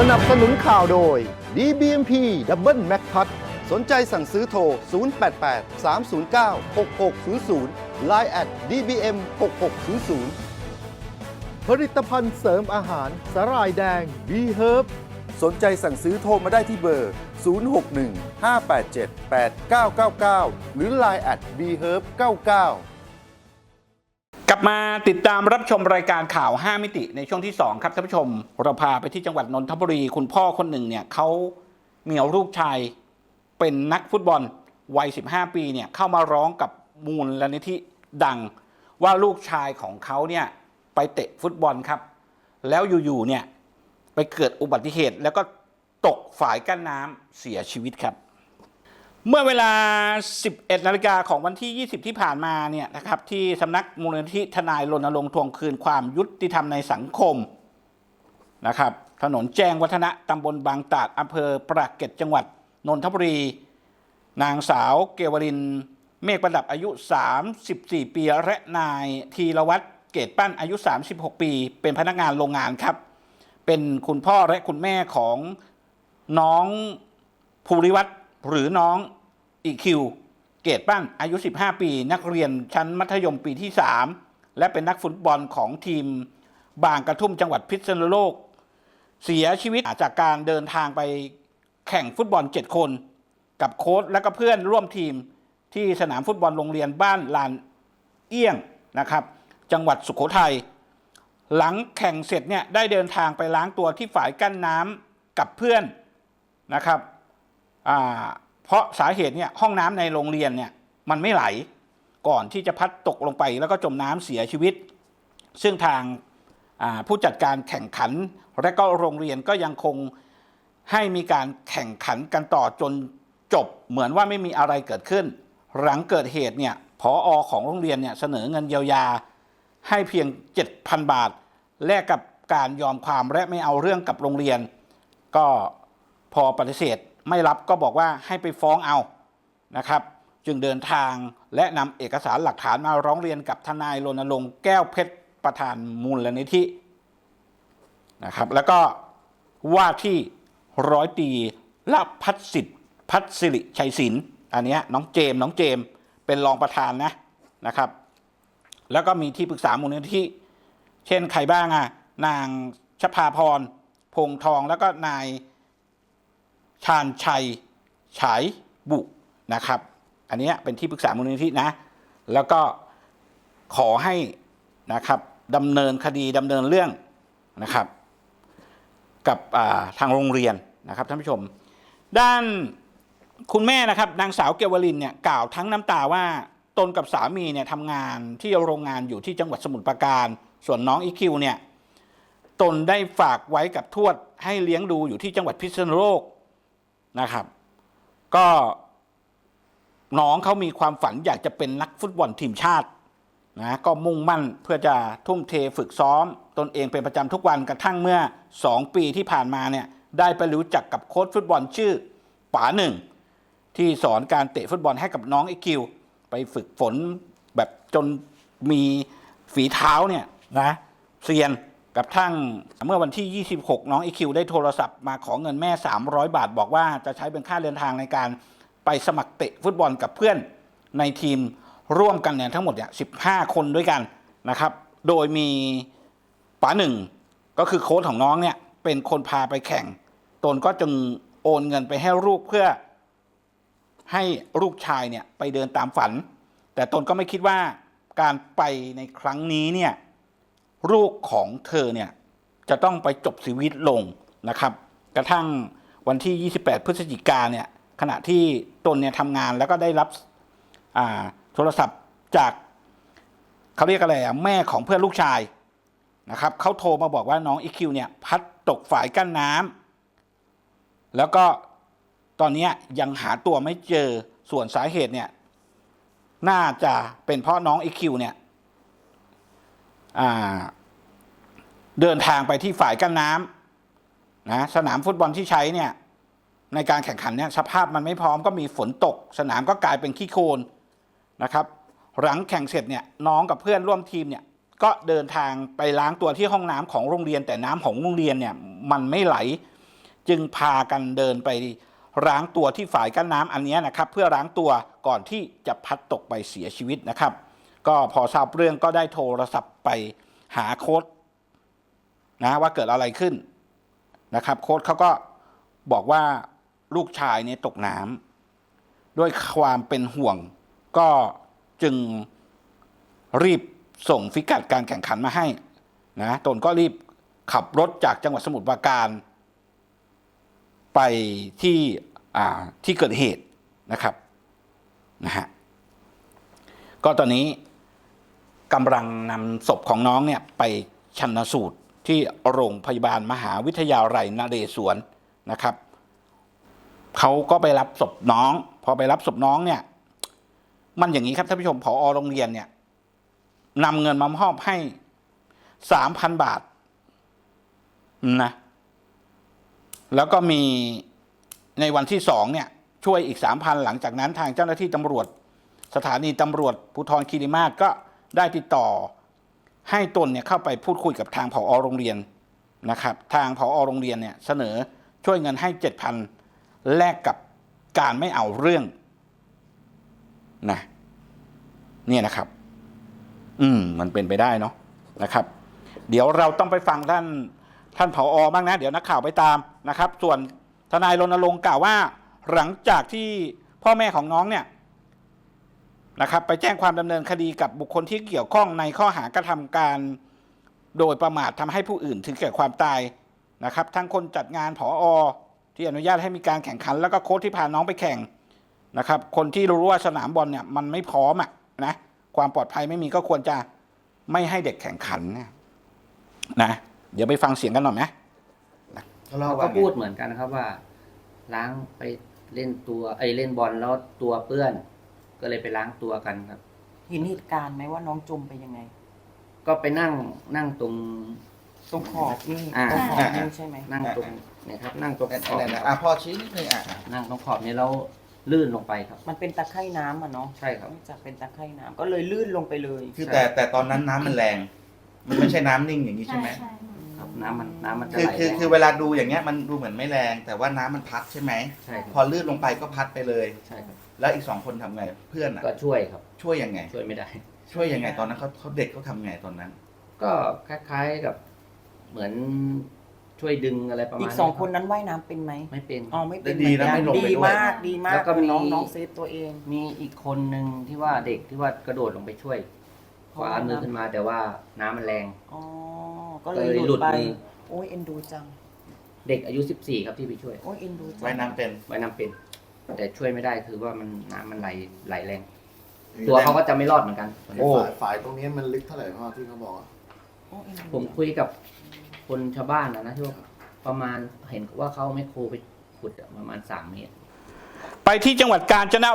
สนับสนุนข่าวโดย DBMP Double Mac Cut สนใจสั่งซื้อโทร 088 309 6600 Line at dbm 6600 ผลิตภัณฑ์เสริมอาหารสารายแดง B Herb สนใจสั่งซื้อโทรมาได้ที่เบอร์ 061 587 8999 หรือ Line at bherb 99 ลับมาติดตามรับชมรายการข่าว 5 มิติในช่วงที่ 2 ครับท่านผู้ชม เราพาไปที่จังหวัดนนทบุรี คุณพ่อคนหนึ่งเนี่ยเขามีลูกชายเป็นนักฟุตบอลวัย 15 ปีเนี่ยเข้ามาร้องกับมูลนิธิดัง ว่าลูกชายของเขาเนี่ยไปเตะฟุตบอลครับ แล้วอยู่ๆเนี่ยไปเกิดอุบัติเหตุแล้วก็ตกฝายกั้นน้ำเสียชีวิตครับ เมื่อเวลา 11 นาฬิกาของวันที่ 20 ที่ผ่านมาเนี่ยนะครับที่สำนักมูลนิธิทนายรณรงค์ทวงคืนความยุติธรรมในสังคมนะครับถนนแจ้งวัฒนะตำบลบางตาดอำเภอปรากเกร็ดจังหวัดนนทบุรี นางสาวเกวริน เมฆประดับอายุ 34 ปี และนายธีรวัตรเกตปั้นอายุ 36 ปี เป็นพนักงานโรงงานครับ เป็นคุณพ่อและคุณแม่ของน้องภูริวัตรหรือน้อง อีคิวเกตปั้นอายุ 15 ปี นักเรียนชั้นมัธยมปีที่ 3 และเป็นนักฟุตบอลของทีม บางกระทุ่มจังหวัดพิษณุโลก เสียชีวิตจากการเดินทางไปแข่งฟุตบอล 7 คน กับโค้ชและก็เพื่อนร่วมทีมที่สนามฟุตบอลโรงเรียนบ้านลานเอี้ยงนะครับ จังหวัดสุโขทัยหลังแข่งเสร็จเนี่ยได้เดินทางไปล้างตัวที่ฝ่ายกั้นน้ำกับเพื่อนนะครับอ่า เพราะสาเหตุเนี่ยห้องน้ำในโรงเรียนเนี่ยมันไม่ไหลก่อนที่จะพัดตกลงไปแล้วก็จมน้ำเสียชีวิต ซึ่งทางผู้จัดการแข่งขันและก็โรงเรียนก็ยังคงให้มีการแข่งขันกันต่อจนจบเหมือนว่าไม่มีอะไรเกิดขึ้น หลังเกิดเหตุเนี่ยผออของโรงเรียนเนี่ยเสนอเงินเยียวยา ให้เพียง 7,000 บาท แลกกับการยอมความและไม่เอาเรื่องกับโรงเรียน ก็พอปฏิเสธ ไม่รับก็บอกว่าให้ไปฟ้องเอานะครับ จึงเดินทางและนำเอกสารหลักฐานมาร้องเรียนกับทนายรณรงค์แก้วเพชรประธานมูลนิธินะครับแล้วก็ว่าที่ร้อยตีละพัฒสิทธิ์พัฒสิริชัยศิลป์อันนี้น้องเจมส์น้องเจมส์เป็นรองประธานนะนะครับ แล้วก็มีที่ปรึกษามูลนิธิเช่นใครบ้างอะนางชภาพรพงทองแล้วก็นาย ชาญชัย ฉายบุนะครับ อันนี้เป็นที่ปรึกษามูลนิธินะ แล้วก็ขอให้นะครับดำเนินคดีดำเนินเรื่องนะครับ กับทางโรงเรียนนะครับท่านผู้ชม ด้านคุณแม่นะครับนางสาวเกวลินเนี่ยกล่าวทั้งน้ำตาว่าตนกับสามีเนี่ยทำงานที่โรงงานอยู่ที่จังหวัดสมุทรปราการ ส่วนน้องอีคิวเนี่ยตนได้ฝากไว้กับทวดให้เลี้ยงดูอยู่ที่จังหวัดพิษณุโลก นะครับ ก็น้องเขามีความฝันอยากจะเป็นนักฟุตบอลทีมชาตินะก็มุ่งมั่นเพื่อจะทุ่มเทฝึกซ้อม ตนเองเป็นประจำทุกวันกระทั่งเมื่อ 2 ปีที่ผ่านมาเนี่ยได้ไปรู้จักกับโค้ชฟุตบอลชื่อป๋าหนึ่ง ที่สอนการเตะฟุตบอลให้กับน้องไอคิว ไปฝึกฝนแบบจนมีฝีเท้าเนี่ยนะเซียน กับทั้งเมื่อวันที่ 26 น้องไอคิวได้โทรศัพท์มาขอเงินแม่ 300 บาท บอกว่าจะใช้เป็นค่าเดินทางในการไปสมัครเตะฟุตบอลกับเพื่อนในทีมร่วมกันเนี่ยทั้งหมดเนี่ย15 คนด้วยกันนะครับ โดยมีป๋าหนึ่งก็คือโค้ชของน้องเนี่ยเป็นคนพาไปแข่ง ตนก็จึงโอนเงินไปให้ลูกเพื่อให้ลูกชายเนี่ยไปเดินตามฝัน แต่ตนก็ไม่คิดว่าการไปในครั้งนี้เนี่ย ลูกของเธอเนี่ยจะต้องไปจบชีวิตลงนะครับ กระทั่งวันที่ 28 พฤศจิกาเนี่ยขณะที่ตนเนี่ยทำงานแล้วก็ได้รับอ่าโทรศัพท์จากเขาเรียกอะไรอะแม่ของเพื่อนลูกชายนะครับเขาโทรมาบอกว่าน้องอีคิวเนี่ยพัดตกฝายกั้นน้ำแล้วก็ตอนนี้ยังหาตัวไม่เจอส่วนสาเหตุเนี่ยน่าจะเป็นเพราะน้องไอคิวเนี่ยอ่า เดินทางไปที่ฝ่ายกั้นน้ำนะสนามฟุตบอลที่ใช้เนี่ยในการแข่งขันเนี่ยสภาพมันไม่พร้อมก็มีฝนตก สนามก็กลายเป็นขี้โคลนนะครับ หลังแข่งเสร็จเนี่ยน้องกับเพื่อนร่วมทีมเนี่ยก็เดินทางไปล้างตัวที่ห้องน้ำของโรงเรียน แต่น้ำของโรงเรียนเนี่ยมันไม่ไหล จึงพากันเดินไปล้างตัวที่ฝ่ายกั้นน้ำอันนี้นะครับ เพื่อล้างตัวก่อนที่จะพัดตกไปเสียชีวิตนะครับ ก็พอทราบเรื่องก็ได้โทรศัพท์ไปหาโค้ด นะว่าเกิดอะไรขึ้นนะครับโค้ดเขาก็บอกว่าลูกชายเนี่ยตกน้ำด้วยความเป็นห่วง ก็จึงรีบส่งฟิกัดการแข่งขันมาให้นะตนก็รีบขับรถจากจังหวัดสมุทรปราการ ไปที่ที่เกิดเหตุนะครับนะฮะก็ตอนนี้กำลังนำศพของน้องเนี่ยไปชันสูตร ที่โรงพยาบาลมหาวิทยาลัยนเรศวรนะครับเขาก็ไปรับศพน้อง พอไปรับศพน้องเนี่ย มันอย่างนี้ครับท่านผู้ชมผอโรงเรียนเนี่ยนำเงินมามอบให้สามพันบาทนะแล้วก็มีในวันที่สองเนี่ย ช่วยอีกสามพันหลังจากนั้นทางเจ้าหน้าที่ตำรวจ สถานีตำรวจภูธรคีรีมาศก็ได้ติดต่อ ให้ตนเนี่ยเข้าไปพูดคุยกับทางผอโรงเรียนนะครับ ทางผอโรงเรียนเนี่ยเสนอช่วยเงินให้เจ็ดพันแลกกับการไม่เอาเรื่องนะเนี่ยนะครับ อืม มันเป็นไปได้เนาะนะครับ เดี๋ยวเราต้องไปฟังท่านท่านผออบ้างนะ เดี๋ยวนักข่าวไปตามนะครับ ส่วนทนายรณรงค์กล่าวว่า หลังจากที่พ่อแม่ของน้องเนี่ย นะครับไปแจ้งความดำเนินคดีกับบุคคลที่เกี่ยวข้องในข้อหากระทำการ โดยประมาททำให้ผู้อื่นถึงแก่ความตายนะครับทั้งคนจัดงานผออที่อนุญาตให้มีการแข่งขัน แล้วก็โค้ชที่พาน้องไปแข่งนะครับ คนที่รู้ว่าสนามบอลเนี่ยมันไม่พร้อมอะนะความปลอดภัยไม่มีก็ควรจะไม่ให้เด็กแข่งขันนะนะเดี๋ยวไปฟังเสียงกันหน่อยไหมเขาก็พูดเหมือนกันนะครับว่า ล้างไปเล่นตัวไอเล่นบอลแล้วตัวเปื้อน ก็เลยไปล้างตัวกันครับ เห็นเหตุการณ์ไหมว่าน้องจมไปยังไง ก็ไปนั่งนั่งตรง ตรงขอบนี่อ่า ตรงขอบนี่ใช่ไหมนั่งตรงเนี่ยครับ นั่งตรงขอบนั่นๆอะพอชี้นิดนึงอะนั่งตรงขอบนี้แล้วลื่นลงไปครับ มันเป็นตะไคร่น้ำอะเนาะใช่ครับเนื่องจาก เป็นตะไคร่น้ำก็เลยลื่นลงไปเลย คือแต่แต่ตอนนั้นน้ำมันแรง มันไม่ใช่น้ำนิ่งอย่างนี้ใช่ไหมครับ น้ำมันน้ำมันจะคือไหลคือแรงคือเวลาดูอย่างเงี้ยมันดูเหมือนไม่แรง แต่ว่าน้ำมันพัดใช่ไหม ใช่คพรับอลื่นลงไปก็พัดไปเลย ใช่ครับแล้วอีกสองคนทำไงเพื่อนอะก็ช่วยครับ ช่วยยังไง ช่วยไม่ได้ ช่วยยังไงตอนนั้นเขาเขาเด็กเขาทำไงตอนนั้น ก็คล้ายๆกับเหมือนช่วยดึงอะไรประมาณอีกสองคนนั้นว่ายน้ำเป็นไหมไม่เป็น อ๋อไม่เป็นดีนะเหอกัไม่ลงไปด้วยดีมากดีมากแล้วก็มี น้องน้องเซฟตัวเอง มีอีกคนหนึ่งที่ว่าเด็กที่ว่ากระโดดลงไปช่วย คว้ามือขึ้นมาแต่ว่าน้ำมันแรง อ๋อ ก็เลยก็เลยหหลุลุดดไปมือ โอ้ยเอ็นดูจัง เด็กอายุ 14 ครับที่ไปช่วย โอ้ยเอ็นดูจังว่ายน้ำเป็นว่ายน้ำเป็น แต่ช่วยไม่ได้คือว่ามันน้ำมันไหลไหลแรง ตัวเขาก็จะไม่รอดเหมือนกัน โอ้ ฝ่ายฝ่ายตรงนี้มันลึกเท่าไหร่พ่อที่เขาบอกอะโอ้ยเอ็นดูผมคุยกับคนชาวบ้านนะนะที่ว่าประมาณเห็นว่าเขาไม่โครไปขุดอะประมาณ3เมตร ไปที่จังหวัดกาญจน